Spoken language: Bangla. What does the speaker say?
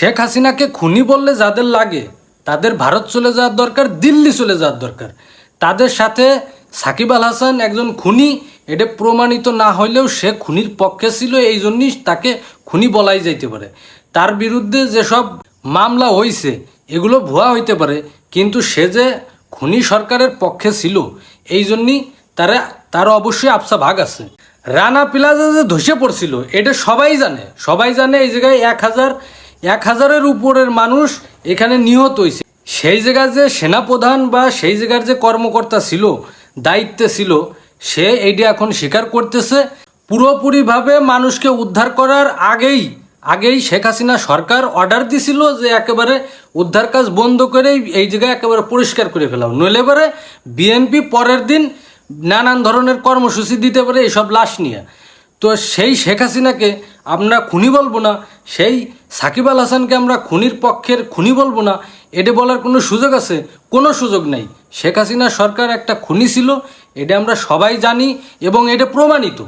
শেখ হাসিনাকে খুনি বললে যাদের লাগে, তাদের ভারত চলে যাওয়ার দরকার, দিল্লি চলে যাওয়ার দরকার। তাদের সাথে সাকিব আল হাসান একজন খুনি, এটা প্রমাণিত না হইলেও সে খুনির পক্ষে ছিল, এই জন্যই তাকে খুনি বলাই যাইতে পারে। তার বিরুদ্ধে যেসব মামলা হইছে, এগুলো ভুয়া হইতে পারে, কিন্তু সে যে খুনি সরকারের পক্ষে ছিল, এই জন্যই তারা, তার অবশ্যই আফসা ভাগ আছে। রানা প্লাজা যে ধসে পড়ছিল, এটা সবাই জানে সবাই জানে এই জায়গায় এক হাজার এক হাজারের উপরের মানুষ এখানে নিহত হয়েছে। সেই জায়গায় যে সেনাপ্রধান বা সেই জায়গার যে কর্মকর্তা ছিল, দায়িত্বে ছিল, সে এইটা এখন স্বীকার করতেছে। পুরোপুরিভাবে মানুষকে উদ্ধার করার আগেই আগেই শেখ হাসিনা সরকার অর্ডার দিছিল যে একেবারে উদ্ধার কাজ বন্ধ করেই এই জায়গায় একেবারে পরিষ্কার করে ফেলাও। নইলে এবারে বিএনপি পরের দিন নানান ধরনের কর্মসূচি দিতে পারে এইসব লাশ নিয়ে। তো সেই শেখ হাসিনাকে আমরা খুনি বলব না। সেই সাকিব আল হাসানকে আমরা খুনির পক্ষের খুনি বলব না। এটা বলার কোনো সুযোগ আছে? কোনো সুযোগ নেই। শেখ হাসিনা সরকার একটা খুনি ছিল, এটা আমরা সবাই জানি এবং এটা প্রমাণিত।